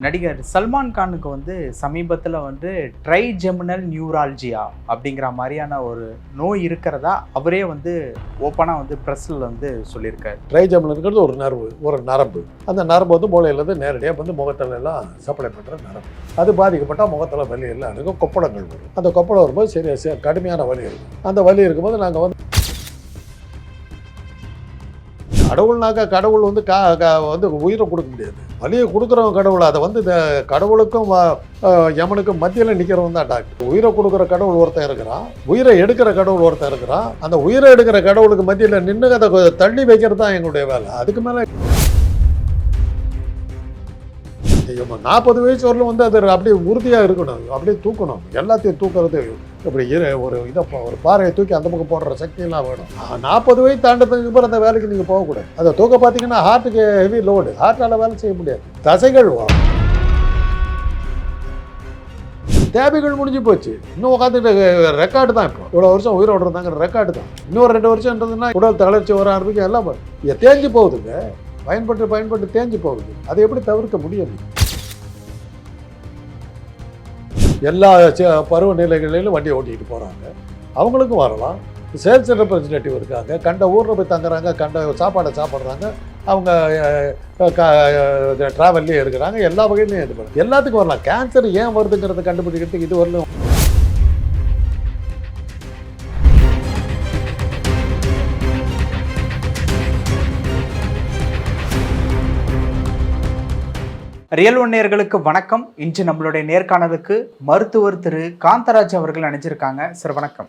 நடிகர் சல்மான் கானுக்கு வந்து சமீபத்தில் வந்து ட்ரைஜெமினல் நியூரால்ஜியா அப்படிங்கிற மாதிரியான ஒரு நோய் இருக்கிறதா அவரே வந்து ஓப்பனாக வந்து ப்ரெஸ்ஸில் வந்து சொல்லியிருக்காரு. ட்ரைஜம்ல இருக்கிறது ஒரு நரம்பு ஒரு நரம்பு. அந்த நரம்பு வந்து மூளையிலேருந்து நேரடியாக வந்து முகத்தில் எல்லாம் சப்ளை பண்ணுற நரம்பு. அது பாதிக்கப்பட்டால் முகத்தில் வலி எல்லாம் இருக்கும் கொப்பளங்கள் வரும். அந்த கொப்பளம் வரும்போது சரி கடுமையான வலி இருக்கும். அந்த வலி இருக்கும்போது நாங்கள் வந்து கடவுள்னாக்கா கடவுள் வந்து கா கா- வந்து உயிரை கொடுக்க முடியாது. வலியை கொடுக்குறவன் கடவுள் அதை வந்து இந்த கடவுளுக்கும் யமனுக்கும் மத்தியில் நிற்கிறவன் தான் டாக்டர். உயிரை கொடுக்குற கடவுள் ஒருத்தன் இருக்கிறான். உயிரை எடுக்கிற கடவுள் ஒருத்தன் இருக்கிறான். அந்த உயிரை எடுக்கிற கடவுளுக்கு மத்தியில் நின்று அதை தள்ளி வைக்கிறது தான் எங்களுடைய வேலை. அதுக்கு மேலே நாற்பது வயசு வரலும் வந்து அது அப்படியே உறுதியாக இருக்கணும். அப்படியே தூக்கணும். எல்லாத்தையும் தூக்கிறது இப்படி இரு ஒரு இதை பா- ஒரு பாறையை தூக்கி அந்த பக்கம் போடுற சக்தியெல்லாம் வேணும். நாற்பது வயசு தாண்டதுக்கு அப்புறம் அந்த வேலைக்கு நீங்கள் போகக்கூடாது. அதை தூக்க பார்த்தீங்கன்னா ஹார்ட்டுக்கு ஹெவி லோடு ஹார்ட்டால் வேலை செய்ய முடியாது. தசைகள் வா- தேவைகள் முடிஞ்சு போச்சு. இன்னும் உட்காந்துட்டு ரெக்கார்டு தான் இப்போ. இவ்வளோ வருஷம் உயிரோடு இருந்தாங்க ரெக்கார்டு தான். இன்னொரு ரெண்டு வருஷம்ன்றதுன்னா உடல் தளர்ச்சி வர ஆரம்பிக்கும் எல்லாம் தேஞ்சு போகுதுங்க. பயன்பட்டு பயன்பட்டு தேஞ்சு போகுது. அதை எப்படி தவிர்க்க முடியும்? எல்லா பருவநிலைகளிலும் வண்டியை ஓட்டிகிட்டு போகிறாங்க அவங்களுக்கும் வரலாம். சேல்ஸ் ரெப்ரஸன்டேட்டிவ் இருக்காங்க. கண்ட ஊரில் போய் தங்குறாங்க கண்ட சாப்பாடை சாப்பிட்றாங்க. அவங்க ட்ராவல்லையே இருக்கிறாங்க. எல்லா வகையிலையும் இது பண்ணுறாங்க எல்லாத்துக்கும் வரலாம். கேன்சர் ஏன் வருதுங்கிறத கண்டுபிடிக்கிறதுக்கு இது வரலாம் ரியல் ஒன்னியர்களுக்கு வணக்கம். இன்று நம்மளுடைய நேர்காணலுக்கு மருத்துவர் திரு. காந்தராஜ் அவர்கள் அணிஞ்சிருக்காங்க. சார் வணக்கம்.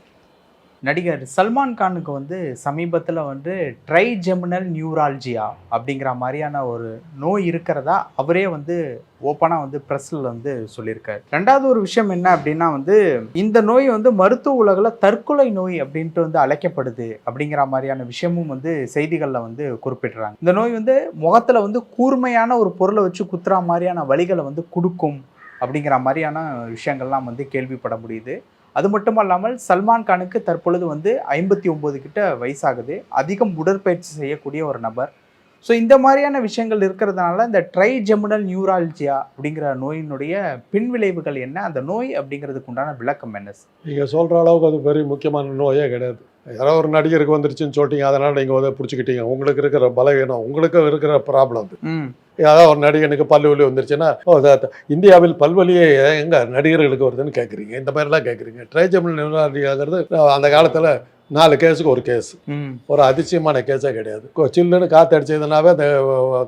நடிகர் சல்மான் கானுக்கு வந்து சமீபத்தில் வந்து ட்ரைஜெமினல் நியூரால்ஜியா அப்படிங்கிற மாதிரியான ஒரு நோய் இருக்கிறதா அவரே வந்து ஓப்பனாக வந்து ப்ரெஸ்ஸில் வந்து சொல்லியிருக்காரு. ரெண்டாவது ஒரு விஷயம் என்ன அப்படின்னா வந்து இந்த நோய் வந்து மருத்துவ உலகில் தற்கொலை நோய் அப்படின்ட்டு வந்து அழைக்கப்படுது அப்படிங்கிற மாதிரியான விஷயமும் வந்து செய்திகளில் வந்து குறிப்பிடுறாங்க. இந்த நோய் வந்து முகத்தில் வந்து கூர்மையான ஒரு பொருளை வச்சு குத்துற மாதிரியான வலிகளை வந்து கொடுக்கும் அப்படிங்கிற மாதிரியான விஷயங்கள்லாம் வந்து கேள்விப்பட முடியுது. அது மட்டும் அல்லாமல் சல்மான் கானுக்கு தற்பொழுது வந்து ஐம்பத்தி ஒம்பது கிட்ட வயசாகுது. அதிகம் உடற்பயிற்சி செய்யக்கூடிய ஒரு நபர். ஸோ இந்த மாதிரியான விஷயங்கள் இருக்கிறதுனால இந்த ட்ரைஜெமினல் நியூரால்ஜியா அப்படிங்கிற நோயினுடைய பின்விளைவுகள் என்ன? அந்த நோய் அப்படிங்கிறதுக்கு உண்டான விளக்கம் என்ன? நீங்கள் சொல்கிற அளவுக்கு அது பெரிய முக்கியமான நோயே கிடையாது. யாரோ ஒரு நடிகருக்கு வந்துருச்சுன்னு சொல்லிட்டீங்க அதனால் நீங்கள் வந்து பிடிச்சிக்கிட்டீங்க. உங்களுக்கு இருக்கிற பலவீனம் உங்களுக்கு இருக்கிற ப்ராப்ளம் அது. ஏதாவது ஒரு நடிகனுக்கு பல்வலி வந்துருச்சுன்னா ஓ, இந்தியாவில் பல்வலியே எங்க நடிகர்களுக்கு வருதுன்னு கேட்குறீங்க இந்த மாதிரிலாம் கேட்குறீங்க ட்ரைஜபிள் நிர்வாகிங்கிறது அந்த காலத்தில் நாலு கேஸுக்கு ஒரு கேஸ். ஒரு அதிசயமான கேஸே கிடையாது. சில்லுன்னு காற்று அடிச்சதுனாவே அந்த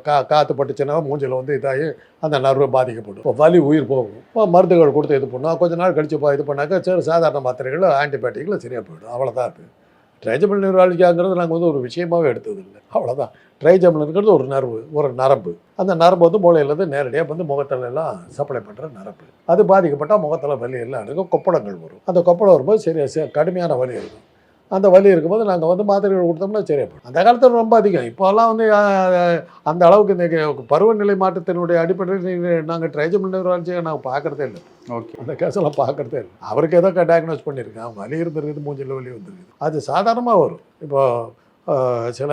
கா காற்று பட்டுச்சுனாவே மூஞ்சில் வந்து இதாகி அந்த நர்வு பாதிக்கப்படும். இப்போ வலி உயிர் போகும். மருந்துகள் கொடுத்து இது பண்ணும் கொஞ்ச நாள் கழிச்சு போ இது பண்ணாக்கா சரி சாதாரண மாத்திரைகள் ஆன்டிபயோட்டிக்கில் சரியாக போயிடும். அவ்வளோதான் அது. ட்ரைஜபிள் நிர்வாகிக்காங்கிறது நாங்கள் வந்து ஒரு விஷயமாவே எடுத்தது இல்லை அவ்வளோதான் ட்ரைஜபிள்ங்கிறது ஒரு நர்வு ஒரு நரம்பு. அந்த நரம்பு வந்து மூளையிலேருந்து நேரடியாக வந்து முகத்துல எல்லாம் சப்ளை பண்ணுற நரம்பு. அது பாதிக்கப்பட்டால் முகத்தில் வலி எல்லாம் இருக்கும் கொப்பளங்கள் வரும். அந்த கொப்பளம் வரும்போது சரி கடுமையான வலி இருக்கும். அந்த வலி இருக்கும்போது நாங்கள் வந்து மாத்திரைகள் கொடுத்தோம்னா சரியா போயிடும். அந்த காலத்தில் ரொம்ப அதிகம். இப்போல்லாம் வந்து அந்த அளவுக்கு இந்த பருவநிலை மாற்றத்தினுடைய அடிப்படையில் நாங்கள் ட்ரைஜபிள் நிர்வாகியை நாங்கள் பார்க்குறதே இல்லை. ஓகே. அந்த கேஸெல்லாம் பார்க்குறதே இல்லை. அவருக்கு ஏதோ டயக்னோஸ் பண்ணியிருக்கேன் வலி இருந்திருக்குது மூஞ்சில் வலி வந்திருக்குது. அது சாதாரணமாக வரும். இப்போ ஆஹ், சில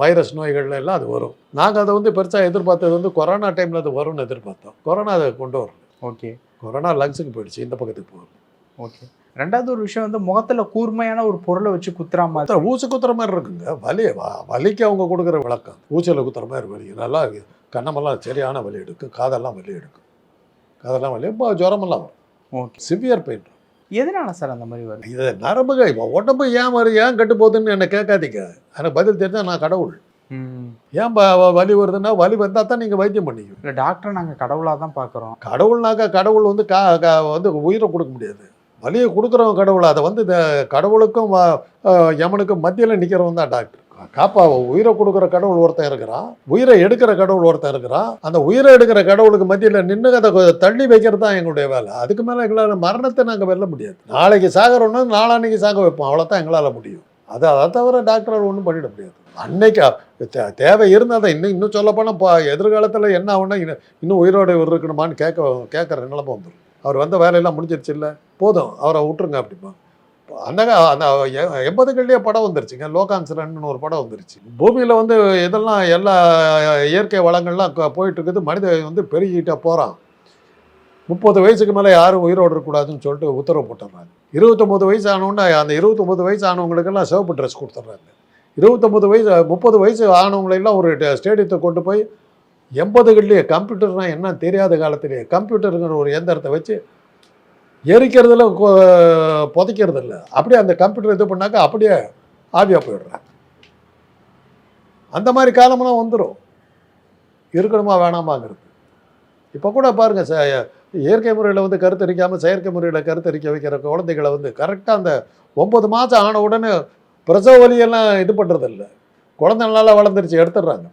வைரஸ் நோய்கள்ல எல்லாம் அது வரும். நாங்கள் அதை வந்து பெருசாக எதிர்பார்த்தது வந்து கொரோனா டைமில் அது வரும்னு எதிர்பார்த்தோம். கொரோனா அதை கொண்டு வரும் ஓகே. கொரோனா லங்ஸுக்கு போயிடுச்சு. இந்த பக்கத்துக்கு போகும் ஓகே. ரெண்டாவது ஒரு விஷயம் வந்து முகத்துல கூர்மையான ஒரு பொருளை வச்சு குத்துற மாதிரி. ஊசி குத்துற மாதிரி இருக்குங்க. வலி வலிக்கு அவங்க கொடுக்குற விளக்கம். ஊசியில் குத்துற மாதிரி வலி. நல்லா கண்ணமெல்லாம் சரியான வலி எடுக்கும். காதெல்லாம் வலி எடுக்கும். காதெல்லாம் வலி. இப்போ ஜுரமெல்லாம் வரும். ஓகே. சிவியர் பெயின் எதனால சார் அந்த மாதிரி வருது? இது நரம்புக இப்போ உடம்பு ஏன் வரும் ஏன் கெட்டு போகுதுன்னு என்னை கேட்காதீங்க. எனக்கு பதில் தெரிஞ்சால் நான் கடவுள். ஏன் வலி வருதுன்னா வலி வந்தால் தான் நீங்கள் வைத்தியம் பண்ணீங்க இல்லை டாக்டரை நாங்கள் கடவுளாக தான் பார்க்குறோம். கடவுள்னாக்கா கடவுள் வந்து கா- வந்து உயிரை கொடுக்க முடியாது. வலியை கொடுக்குறவன் கடவுள்? அதை வந்து இந்த கடவுளுக்கும் யமனுக்கும் மத்தியில் நிற்கிறவன் தான் டாக்டர். காப்பா உயிரை கொடுக்குற கடவுள் ஒருத்தன் இருக்கிறான். உயிரை எடுக்கிற கடவுள் ஒருத்தன் இருக்கிறான். அந்த உயிரை எடுக்கிற கடவுளுக்கு மத்தியில் நின்று அதை தள்ளி வைக்கிறது தான் எங்களுடைய வேலை. அதுக்கு மேலே எங்களால் மரணத்தை நாங்கள் வெல்ல முடியாது. நாளைக்கு சாகிறோன்னா நாளான்னைக்கு சாக வைப்போம். அவ்வளோதான் எங்களால் முடியும். அது அதை தவிர டாக்டரால் ஒன்றும் பண்ணிட முடியாது. அன்னைக்கு தே- தேவை இருந்தால் தான் இன்னும் இன்னும் சொல்லப்போனால் இப்போ எதிர்காலத்தில் என்ன ஆகுனா இன்னும் இன்னும் உயிரோடு இருக்கணுமான்னு கேட்க கேட்குற நிலைமை வந்துடும் அவர் வந்த வேலையெல்லாம் முடிஞ்சிருச்சு இல்லை போதும். அவரை விட்டுருங்க அப்படிமா அந்த அந்த எண்பதுகள்லேயே படம் வந்துருச்சுங்க. லோகான்சரன்னு ஒரு படம் வந்துருச்சு. பூமியில் வந்து இதெல்லாம் எல்லா இயற்கை வளங்கள்லாம் போயிட்டு இருக்குது மனித வந்து பெருகிட்டே போகிறான் முப்பது வயசுக்கு மேலே யாரும் உயிரோடு இருக்கக்கூடாதுன்னு சொல்லிட்டு உத்தரவு போட்டுடுறாங்க. இருபத்தொம்போது வயசு ஆனவுடனே அந்த இருபத்தொம்போது வயசு ஆனவங்களுக்கெல்லாம் சிவப்பு ட்ரெஸ் கொடுத்துட்றாங்க. இருபத்தொம்போது வயசு முப்பது வயசு ஆனவங்களெல்லாம் ஒரு ஸ்டேடியத்தை கொண்டு போய் எண்பதுகள்லேயே கம்ப்யூட்டர்னால் என்ன? தெரியாத காலத்திலேயே கம்ப்யூட்டருங்கிற ஒரு எந்திரத்தை வச்சு எரிக்கிறதுல கொ- புதைக்கிறது இல்லை அப்படியே அந்த கம்ப்யூட்டர் இது பண்ணாக்கா அப்படியே ஆவியாக போயிடுறாங்க அந்த மாதிரி காலமெல்லாம் வந்துடும் இருக்கணுமா வேணாமாங்கிறது. இப்போ கூட பாருங்கள் ச இயற்கை முறையில் வந்து கருத்தரிக்காமல் செயற்கை முறையில் கருத்தரிக்க வைக்கிற குழந்தைகளை வந்து கரெக்டாக அந்த ஒம்பது மாதம் ஆன உடனே பிரசவ வலியெல்லாம் இது பண்ணுறதில்ல குழந்தை நல்லா வளர்ந்துருச்சு எடுத்துடுறாங்க.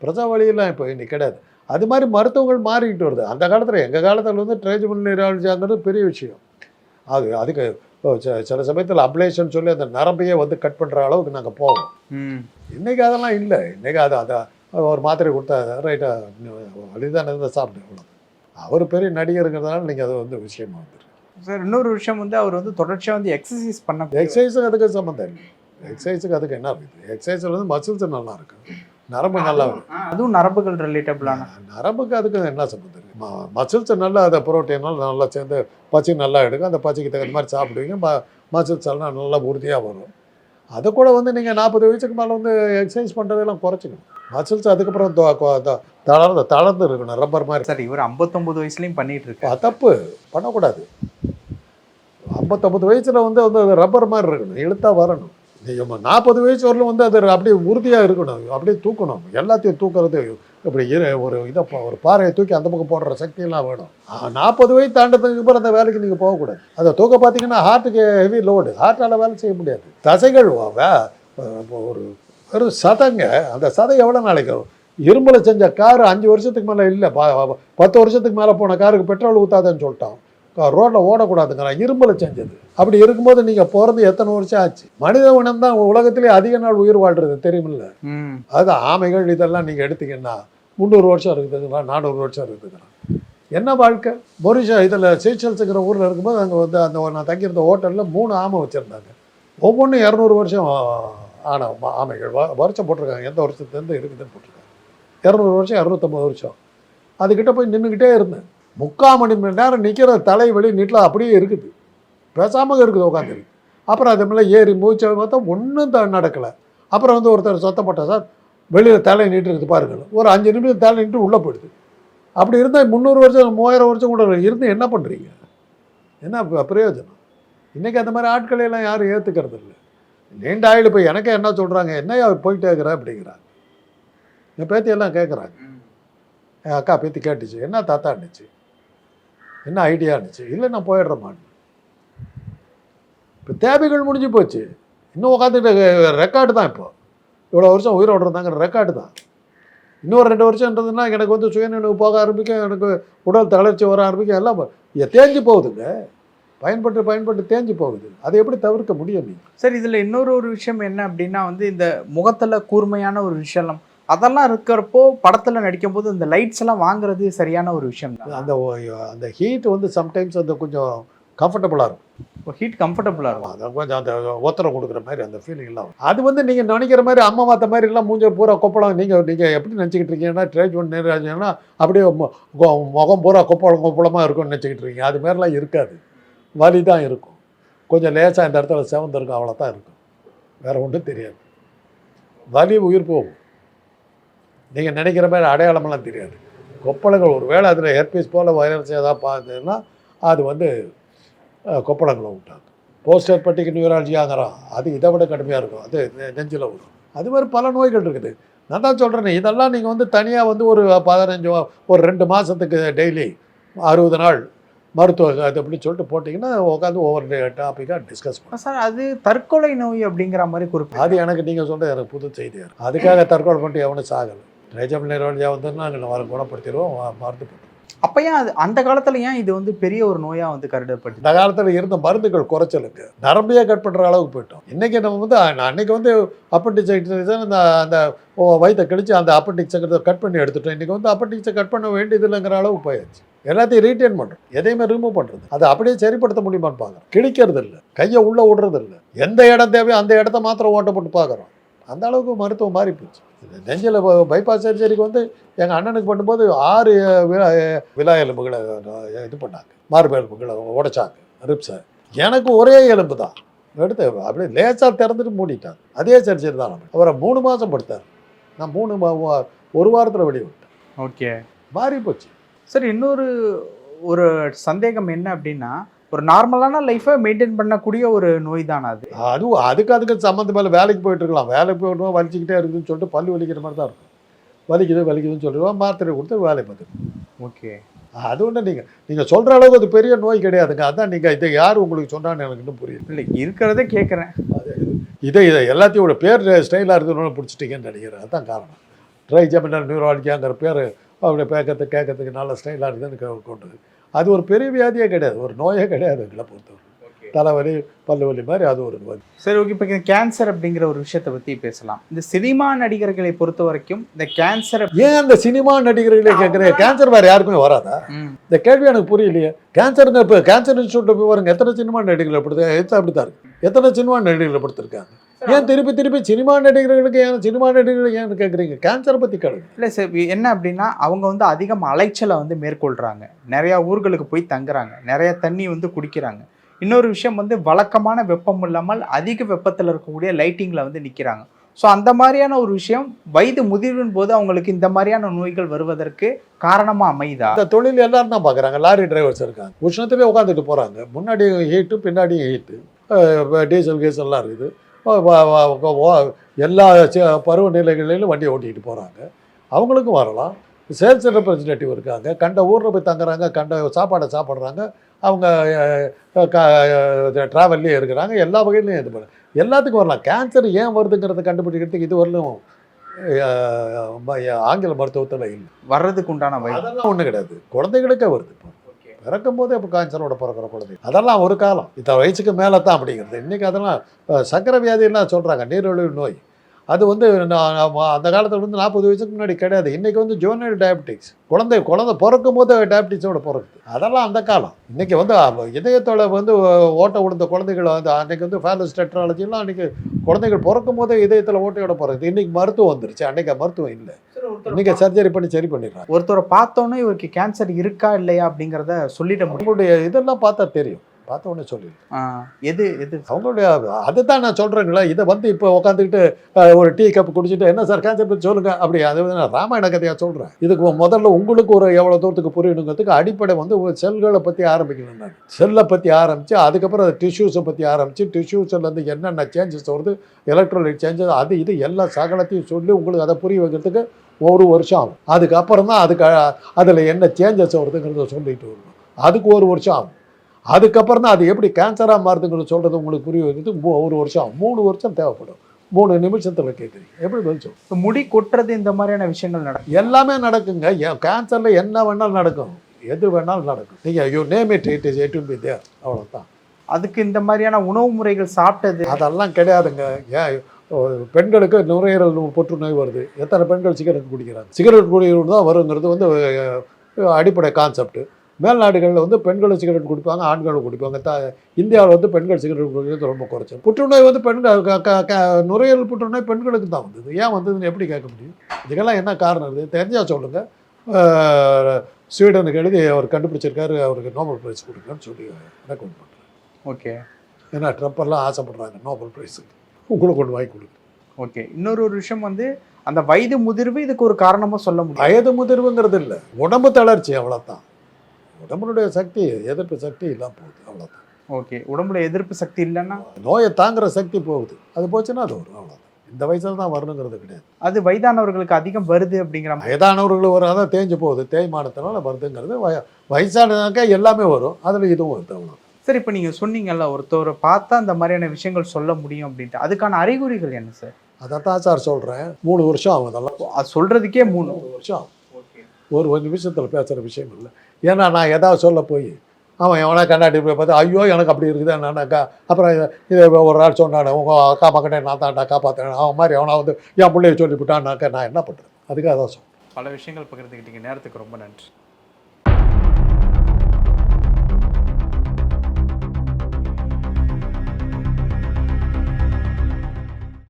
பிரசவ வலியெல்லாம் இப்போ இன்னைக்கு கிடையாது. அது மாதிரி மருத்துவங்கள் மாறிக்கிட்டு வருது. அந்த காலத்தில் எங்கள் காலத்தில் வந்து ட்ரேஜபிள் நியூராலஜிங்கிறது பெரிய விஷயம். அது அதுக்கு சில- சமயத்தில் அப்ளேஷன் சொல்லி அந்த நரம்பையே வந்து கட் பண்ணுற அளவுக்கு நாங்கள் போவோம். ம். இன்னைக்கு அதெல்லாம் இல்லை. இன்னைக்கு அது அதை ஒரு மாத்திரை கொடுத்தா ரைட்டாக வழிதானே இருந்தால் சாப்பிட்டு அவர் பெரிய நடிகருங்கிறதுனால நீங்கள் அது வந்து விஷயமா வந்துருக்கு. சார் இன்னொரு விஷயம் வந்து அவர் வந்து தொடர்ச்சியாக வந்து எக்ஸசைஸ் பண்ண எக்ஸசைஸுக்கு அதுக்கு சம்மந்தம் இல்லை. எக்ஸசைஸுக்கு அதுக்கு என்ன இருக்குது எக்ஸசைஸில் வந்து மசில்ஸ் நல்லா இருக்கு. நரம்பு நல்லா இருக்கு அதுவும் நரம்புகள் ரிலேட்டபிளான நரம்புக்கு அதுக்கு என்ன சம்மந்தம் இருக்கு மசில்ஸ் நல்லா அதை ப்ரோட்டீனால் நல்லா சேர்ந்து பச்சை நல்லா எடுக்கும். அந்த பச்சைக்கு தகுந்த மாதிரி சாப்பிடுவீங்க. ம மசில்ஸ் எல்லாம் நல்லா உறுதியாக வரும். அதை கூட வந்து நீங்கள் நாற்பது வயசுக்கு மேலே வந்து எக்ஸசைஸ் பண்ணுறதெல்லாம் குறைச்சிக்கணும். மசில்ஸ் அதுக்கப்புறம் தளர்ந்து தளர்ந்து இருக்கணும். ரப்பர் மாதிரி சார் இவர் 59 வயசுலயும் பண்ணிட்டு இருக்காரு. அது தப்பு. பண்ணக்கூடாது. ஐம்பத்தொம்பது வயசில் வந்து வந்து ரப்பர் மாதிரி இருக்கணும். இழுத்தா வரணும். நீங்கள் நாற்பது வயசு வரலும் வந்து அது அப்படியே உறுதியாக இருக்கணும். அப்படியே தூக்கணும். எல்லாத்தையும் தூக்குறது. இப்படி இரு ஒரு இதை பா- ஒரு பாறையை தூக்கி அந்த பக்கம் போடுற சக்தியெல்லாம் வேணும். நாற்பது வயசு தாண்டதுக்கு அப்புறம் அந்த வேலைக்கு நீங்கள் போகக்கூடாது. அதை தூக்க பார்த்தீங்கன்னா ஹார்ட்டுக்கு ஹெவி லோடு ஹார்ட்டால் வேலை செய்ய முடியாது. தசைகள் வா- ஒரு ஒரு சதைங்க. அந்த சதை எவ்வளோ நாளைக்கு இரும்பில் செஞ்ச கார் அஞ்சு வருஷத்துக்கு மேலே இல்லை. பத்து வருஷத்துக்கு மேலே போன காருக்கு பெட்ரோல் ஊற்றாதன்னு சொல்லிட்டான் ரோட்டில் ஓடக்கூடாதுங்கிறான். இரும்பில் செஞ்சது. அப்படி இருக்கும்போது நீங்கள் பிறந்து எத்தனை வருஷம் ஆச்சு? மனித இனம் தான் உலகத்திலே அதிக நாள் உயிர் வாழ்றது தெரியுமில்ல? அது ஆமைகள் இதெல்லாம் நீங்கள் எடுத்தீங்கன்னா முந்நூறு வருஷம் இருக்குதுங்கிறான் நானூறு வருஷம் இருக்குதுங்கிறான். என்ன வாழ்க்கை? மொரிஷா இதில் சீச்சல்ஸுங்கிற ஊரில் இருக்கும்போது அங்கே வந்து அந்த நான் தங்கியிருந்த ஹோட்டலில் மூணு ஆமை வச்சுருந்தாங்க. ஒவ்வொன்றும் இரநூறு வருஷம் ஆன ஆமைகள் வருஷம் போட்டிருக்காங்க. எந்த வருஷத்துலேருந்து இருக்குதுன்னு போட்டிருக்காங்க. இரநூறு வருஷம் இரநூத்தம்பது வருஷம். அதுக்கிட்ட போய் நின்றுக்கிட்டே இருந்தேன். முக்கால் மணி மணி நேரம் நிற்கிற தலை வெளி நீட்டில் அப்படியே இருக்குது. பேசாமல் இருக்குது உட்காந்துருக்கு அப்புறம் அது மேலே ஏறி மூச்சை பார்த்தா ஒன்றும் த நடக்கலை. அப்புறம் வந்து ஒருத்தர் சத்தம் போட்டார் சார் வெளியில் தலை நீட்டு இருக்குது பாருங்கள். ஒரு அஞ்சு நிமிஷம் தலை நீட்டு உள்ளே போயிடுது. அப்படி இருந்தால் முந்நூறு வருஷம் மூவாயிரம் வருஷம் கூட இருந்து என்ன பண்ணுறீங்க என்ன பிரயோஜனம்? இன்றைக்கி அந்த மாதிரி ஆட்களை எல்லாம் யாரும் ஏற்றுக்கிறது இல்லை. நீண்ட ஆயுள் போய் எனக்கே என்ன சொல்கிறாங்க என்னையா போயிட்டே இருக்கிற அப்படிங்கிறாங்க. என் பேத்தியெல்லாம் கேட்குறாங்க என் அக்கா பேத்தி கேட்டுச்சு. என்ன தாத்தா இருந்துச்சு என்ன ஐடியா இருந்துச்சு? இல்லை நான் போயிடுறேம்மான்னு இப்போ தேவைகள் முடிஞ்சு போச்சு. இன்னும் உட்காந்துட்டு ரெக்கார்டு தான் இப்போ. இவ்வளோ வருஷம் உயிரோடு இருந்தாங்கிற ரெக்கார்டு தான். இன்னொரு ரெண்டு வருஷம்ன்றதுன்னா எனக்கு வந்து சுயநினைவு போக ஆரம்பிக்கும். எனக்கு உடல் தளர்ச்சி வர ஆரம்பிக்கும். எல்லாம் தேஞ்சு போகுதுங்க. பயன்பட்டு பயன்பட்டு தேஞ்சு போகுது. அதை எப்படி தவிர்க்க முடியும் நீங்கள் சார் இதில் இன்னொரு ஒரு விஷயம் என்ன அப்படின்னா வந்து இந்த முகத்தில் கூர்மையான ஒரு விஷயம் அதெல்லாம் இருக்கிறப்போ படத்துல நடிக்கும் போது இந்த லைட்ஸ் எல்லாம் வாங்குறது சரியான ஒரு விஷயம் தான். அந்த அந்த ஹீட் வந்து சம்டைம்ஸ் அந்த கொஞ்சம் கம்ஃபர்டபுளாக இருக்கும். ஹீட் கம்ஃபர்டபுளா இருக்கும். அது கொஞ்சம் அந்த ஒத்தரம் கொடுக்குற மாதிரி அந்த ஃபீலிங் எல்லாம். அது வந்து நீங்கள் நினைக்கிற மாதிரி அம்மா மாத்த மாதிரி எல்லாம் மூஞ்ச பூரா கொப்பளம் நீங்கள் நீங்கள் எப்படி நினச்சிக்கிட்டு இருக்கீங்கன்னா ட்ரேஜ் ஒன் நேராச்சுன்னா அப்படியே முகம் பூரா கொப்பளம் கொப்பளமாக இருக்கும்னு நினச்சிக்கிட்டு இருக்கீங்க. அது மாதிரிலாம் இருக்காது. வலி தான் இருக்கும். கொஞ்சம் லேசாக இந்த இடத்துல செவந்து இருக்கும் அவ்வளோ தான் இருக்கும். வேறு ஒன்றும் தெரியாது. வலி உயிர் போகும். நீங்கள் நினைக்கிற மாதிரி அடையாளமெல்லாம் தெரியாது. கொப்பளங்கள் ஒரு வேளை அதில் ஹெர்பீஸ் போல் வைரஸ் ஏதாவது பார்த்ததுன்னா அது வந்து கொப்பளங்களை விட்டாங்க போஸ்டர் பட்டிக்கு நியூராலஜியாங்கிறான் அது இதை விட கடுமையாக இருக்கும். அது நெஞ்சில் வரும். அது மாதிரி பல நோய்கள் இருக்குது. நான் தான் சொல்கிறேனே இதெல்லாம் நீங்கள் வந்து தனியாக வந்து ஒரு பதினஞ்சு ஒரு ரெண்டு மாதத்துக்கு டெய்லி அறுபது நாள் மருத்துவ அது அப்படின்னு சொல்லிட்டு போட்டிங்கன்னா உட்காந்து ஒவ்வொரு டாப்பிக்காக டிஸ்கஸ் பண்ணலாம். சார் அது தற்கொலை நோய் அப்படிங்கிற மாதிரி குறிப்பிட்டு அது எனக்கு நீங்கள் சொல்கிறது எனக்கு புது செய்தியாக இருக்கும் அதுக்காக தற்கொலை பண்ணிட்டு எவனும் சாகலை. ட்ரைஜபிள் நிரோலஜியாக வந்துன்னா நாங்கள் வர குணப்படுத்திடுவோம் மருந்து அப்ப ஏன் அது அந்த காலத்துல ஏன் இது வந்து பெரிய ஒரு நோயா வந்து கருதப்பட்டு இந்த காலத்தில் இருந்த மருந்துகள் குறைச்சலுக்கு நரம்பையே கட் பண்ணுற அளவுக்கு போயிட்டோம். இன்றைக்கி நம்ம வந்து அ- அன்னைக்கு வந்து அப்பண்டிக்ஸ் அந்த அந்த வயித்தை கழிச்சு அந்த அப்பண்டிக்ஸை கட் பண்ணி எடுத்துட்டோம். இன்றைக்கி வந்து அப்பண்டிக்ஸை கட் பண்ண வேண்டியது இல்லைங்கிற அளவுக்கு போயாச்சு. எல்லாத்தையும் ரீட்டைன் பண்ணுறோம் எதையுமே ரிமூவ் பண்ணுறது அதை அப்படியே சரிப்படுத்த முடியுமான்னு பார்க்குறோம். கிழிக்கிறது இல்லை கையை உள்ளே விடுறது இல்லை எந்த இடம் தேவையோ அந்த இடத்த மாத்திரம் ஓட்ட போட்டு பார்க்குறோம். அந்த அளவுக்கு மருத்துவம் மாறி போச்சு. நெஞ்சில் பைபாஸ் சர்ஜரிக்கு வந்து எங்கள் அண்ணனுக்கு பண்ணும்போது ஆறு விழா விழா எலும்புகளை இது பண்ணாங்க. மார்பு எலும்புகளை உடைச்சாங்க. ரிப்ஸை எனக்கு ஒரே எலும்பு தான். எடுத்து அப்படியே லேசாக திறந்துட்டு மூடிட்டாங்க. அதே சர்ஜரி தான் நம்ம. அவரை மூணு மாதம் படுத்தார். நான் மூணு மா- ஒரு வாரத்தில் வெளியே விட்டேன் ஓகே. மாறி போச்சு. சார் இன்னொரு ஒரு சந்தேகம் என்ன அப்படின்னா ஒரு நார்மலான லைஃபை மெயின்டைன் பண்ணக்கூடிய ஒரு நோய் தான் அது அதுவும் அதுக்கு அதுக்கு சம்மந்தம் மேலே வேலைக்கு போயிட்டு இருக்கலாம். வேலைக்கு போயிட்டு வலிச்சுக்கிட்டே இருக்குதுன்னு சொல்லிட்டு பல்லு வலிக்கிற மாதிரி தான் இருக்கும். வலிக்குது வலிக்குதுன்னு சொல்லிடுவோம் மாத்திரை கொடுத்து வேலை பார்த்துருவோம் ஓகே. அது ஒன்று நீங்கள் நீங்கள் சொல்கிற அளவுக்கு அது பெரிய நோய் கிடையாதுங்க. அதான் நீங்கள் இதை யார் உங்களுக்கு சொன்னான்னு எனக்கு இன்னும் புரியல. இல்லை இருக்கிறதே கேட்குறேன். இதை. இதை எல்லாத்தையும் ஒரு பேர் ஸ்டைலாக இருக்கிறவங்க பிடிச்சிட்டீங்கன்னு நினைக்கிறேன். அதுதான் காரணம். ட்ரை ஜெமினல் நியூராலஜியாங்கிற பேர் அப்படி பேக்கிறதுக்கு கேட்கறதுக்கு நல்ல ஸ்டைலாக இருக்குதுன்னு கொண்டது. அது ஒரு பெரிய வியாதியே கிடையாது. ஒரு நோயே கிடையாது எங்களை பொறுத்தவரை தலைவலி பல்லு வலி மாதிரி அது ஒரு நோய். சரி ஓகே இப்போ கேன்சர் அப்படிங்கிற ஒரு விஷயத்தை பற்றி பேசலாம். இந்த சினிமா நடிகர்களை பொறுத்த வரைக்கும் இந்த கேன்சர் ஏன் அந்த சினிமா நடிகர்களே கேட்குறேன் கேன்சர் வேறு யாருக்குமே வராதா? இந்த கேள்வி எனக்கு புரியலையே. கேன்சருங்க இப்போ கேன்சர் இன்ஸ்டியூட்டில் போய் பாருங்க எத்தனை சினிமா நடிகர்கள் படுத்து எடுத்து அப்படி தான் இருக்கு. எத்தனை சினிமா நடிகர்களை படுத்திருக்காங்க? ஏன் திருப்பி திருப்பி சினிமா நடிகர்களுக்கு ஏன் சினிமா நடிகர்கள் ஏன் கேட்குறீங்க கேன்சரை பற்றி கேளுங்க. இல்லை சார் என்ன அப்படின்னா அவங்க வந்து அதிகம் அலைச்சலை வந்து மேற்கொள்கிறாங்க நிறையா ஊர்களுக்கு போய் தங்குறாங்க. நிறைய தண்ணி வந்து குடிக்கிறாங்க. இன்னொரு விஷயம் வந்து வழக்கமான வெப்பம் இல்லாமல் அதிக வெப்பத்தில் இருக்கக்கூடிய லைட்டிங்கில் வந்து நிற்கிறாங்க ஸோ அந்த மாதிரியான ஒரு விஷயம் வயது முதிர்வின் போது அவங்களுக்கு இந்த மாதிரியான நோய்கள் வருவதற்கு காரணமாக அமைதா அந்த தொழில் எல்லாரும் தான் பார்க்குறாங்க. லாரி டிரைவர்ஸ் இருக்காங்க. உஷ்ணத்திலே உட்காந்துட்டு போகிறாங்க முன்னாடி ஹீட்டு பின்னாடி ஹீட்டு டீசல் கீசல்லாம் இருக்குது வ- வ- வ- எல்லா பருவநிலைகளிலும் வண்டியை ஓட்டிக்கிட்டு போகிறாங்க அவங்களுக்கும் வரலாம். சேல்ஸ் ரெப்ரஸன்டேட்டிவ் இருக்காங்க கண்ட ஊரில் போய் தங்குறாங்க கண்ட சாப்பாடை சாப்பிட்றாங்க. அவங்க ட்ராவல்லே இருக்கிறாங்க. எல்லா வகையிலையும் இது பண்ண எல்லாத்துக்கும் வரலாம். கேன்சர் ஏன் வருதுங்கிறத கண்டுபிடிக்கிறதுக்கு இது வரலும் ஆங்கில மருத்துவத்தில் இல்லை. வர்றதுக்கு உண்டான அதெல்லாம் ஒன்றும் கிடையாது. குழந்தைகளுக்கே வருது இப்போ. பிறக்கும் போதே இப்போ கேன்சரோட பிறக்கிற குழந்தை அதெல்லாம் ஒரு காலம். இத்தனை வயசுக்கு மேலே தான் அப்படிங்கிறது. இன்றைக்கி அதெல்லாம் சக்கர சர்க்கரை வியாதியெல்லாம் சொல்கிறாங்க நீரிழிவு நோய். அது வந்து அந்த காலத்தில் வந்து நாற்பது வயசுக்கு முன்னாடி கிடையாது. இன்றைக்கி வந்து ஜோனல் டயபெட்டிக்ஸ் குழந்தை குழந்தை பிறக்கும் போது டயபெட்டிக்ஸோட பிறக்குது. அதெல்லாம் அந்த காலம். இன்றைக்கி வந்து இதயத்தோட வந்து ஓட்டை விழுந்த குழந்தைகள் வந்து அன்றைக்கி வந்து ஃபேலஸ் டெட்ராலஜிலாம் அன்றைக்கி குழந்தைகள் பிறக்கும் போதே இதயத்தில் ஓட்டையோட பிறகுது இன்றைக்கி மருத்துவம் வந்துருச்சு. அன்றைக்கி மருத்துவம் இல்லை. இன்றைக்கி சர்ஜரி பண்ணி சரி பண்ணிடுறாங்க. ஒருத்தரை பார்த்தோன்னே இவருக்கு கேன்சர் இருக்கா இல்லையா அப்படிங்கிறத சொல்லிட முடியும். இதெல்லாம் பார்த்தா தெரியும். பார்த்த உடனே சொல்லி எது எது? அவங்களுடைய அதுதான் நான் சொல்கிறேங்களா இதை வந்து இப்போ உட்காந்துக்கிட்டு ஒரு டீ கப் குடிச்சிட்டு என்ன சார் கேன்சர் பற்றி சொல்லுங்க அப்படி அது வந்து நான் ராமாயண கதையாக சொல்கிறேன் இதுக்கு முதல்ல உங்களுக்கு ஒரு எவ்வளோ தூரத்துக்கு புரியணுங்கிறதுக்கு அடிப்படை வந்து ஒரு செல்களை பற்றி ஆரம்பிக்கணும் நான். செல்லை பற்றி ஆரம்பித்து அதுக்கப்புறம் அது டிஷ்யூஸை பற்றி ஆரம்பித்து டிஷ்யூஸ்லேருந்து என்னென்ன சேஞ்சஸ் வருது எலக்ட்ரானிக் சேஞ்சஸ் அது இது எல்லா சகலத்தையும் சொல்லி உங்களுக்கு அதை புரிய வைக்கிறதுக்கு ஒரு வருஷம் ஆகும். அதுக்கப்புறம் தான் அதுக்கு அதில் என்ன சேஞ்சஸ் வருதுங்கிறத சொல்லிட்டு வரணும். அதுக்கு ஒரு வருஷம் ஆகும். அதுக்கப்புறம் தான் அது எப்படி கேன்சராக மாறுதுங்கிறது சொல்கிறது உங்களுக்கு புரிய வைக்கிறதுக்கு மூ- ஒரு வருஷம். மூணு வருஷம் தேவைப்படும். மூணு நிமிஷத்தில் கேட்குறீங்க எப்படி பதில் முடி கொட்டுறது இந்த மாதிரியான விஷயங்கள் நடக்கும். எல்லாமே நடக்குங்க. கேன்சரில் என்ன வேணாலும் நடக்கும். எது வேணாலும் நடக்கும். நீங்கள் you name it it is it will be there அவ்வளோதான் அதுக்கு இந்த மாதிரியான உணவு முறைகள் சாப்பிட்டது. அதெல்லாம் கிடையாதுங்க. ஏன் பெண்களுக்கு நுரையீரல் புற்றுநோய் வருது. எத்தனை பெண்கள் சிகரெட் குடிக்கிறாங்க? சிகரெட் குடிக்கிறது தான் வருங்கிறது வந்து அடிப்படை கான்செப்ட் மேல்நாடுகளில் வந்து பெண்களும் சிகரெட் குடிப்பாங்க ஆண்களும் குடிப்பாங்க. த இந்தியாவில் வந்து பெண்கள் சிகரெட் குடிக்கிறது ரொம்ப குறைச்சி. புற்றுநோய் வந்து பெண்கள் நுரையீரல் புற்றுநோய் பெண்களுக்கு தான் வந்தது. ஏன் வந்ததுன்னு எப்படி கேட்க முடியும்? இதுக்கெல்லாம் என்ன காரணம் இருக்குது? தெரிஞ்சா சொல்லுங்கள் ஸ்வீடனுக்கு எழுதி அவர் கண்டுபிடிச்சிருக்காரு அவருக்கு நோபல் பிரைஸ் கொடுக்கணும்னு சொல்லி ரெக்கமெண்ட் பண்ணுறேன் ஓகே. ஏன்னா ட்ரம்ப் எல்லாம் ஆசைப்படுறாங்க நோபல் பிரைஸுக்கு. உங்களுக்கு ஒன்று வாங்கி கொடுங்க ஓகே. இன்னொரு ஒரு விஷயம் வந்து அந்த வயது முதிர்வு இதுக்கு ஒரு காரணமா சொல்ல முடியும். வயது முதிர்வுங்கிறது இல்லை. உடம்பு தளர்ச்சி அவ்வளோதான் உடம்புடைய சக்தி எதிர்ப்பு சக்தி இல்லாம போகுது அவ்வளோதான் ஓகே. உடம்புல எதிர்ப்பு சக்தி இல்லைன்னா? நோயை தாங்குற சக்தி போகுது. அது போச்சுன்னா அது வரும் அவ்வளோதான் இந்த வயசில் தான் வரணுங்கிறது கிடையாது. அது வயதானவர்களுக்கு அதிகம் வருது அப்படிங்கிற வயதானவர்கள் வரும் அதான் தேஞ்சு போகுது தேய்மானத்தினால வருதுங்கிறது வய வயசானதாக்கா எல்லாமே வரும். அதில் இதுவும் வருது அவ்வளோ சரி இப்போ நீங்க சொன்னீங்கல்ல ஒருத்தரை பார்த்தா அந்த மாதிரியான விஷயங்கள் சொல்ல முடியும் அப்படின்ட்டு. அதுக்கான அறிகுறிகள் என்ன சார்? அதைத்தான் சார் சொல்கிறேன் மூணு வருஷம் ஆகும் அதெல்லாம். அது சொல்றதுக்கே மூணு. மூணு வருஷம் ஆகும். ஒரு ஒரு நிமிஷத்தில் பேசுகிற விஷயம் இல்லை. ஏன்னா நான் ஏதாவது சொல்ல போய் அவன் எவனா கண்ணாடி போய் பார்த்து ஐயோ எனக்கு அப்படி இருக்குது என்னன்னாக்கா அப்புறம் இதை இதை ஒரு நாள் சொன்னானே உங்கள் அக்கா மக்கிட்டே நான் தான்டா காப்பாற்றினேன் அவன் மாதிரி அவனா வந்து என் பிள்ளைய சொல்லிவிட்டான்னாக்கா நான் என்ன பண்ணுறேன் அதுக்காக தான் சொல்கிறேன் பல விஷயங்கள் பகிர்ந்துக்கிட்டீங்க நேரத்துக்கு ரொம்ப நன்றி.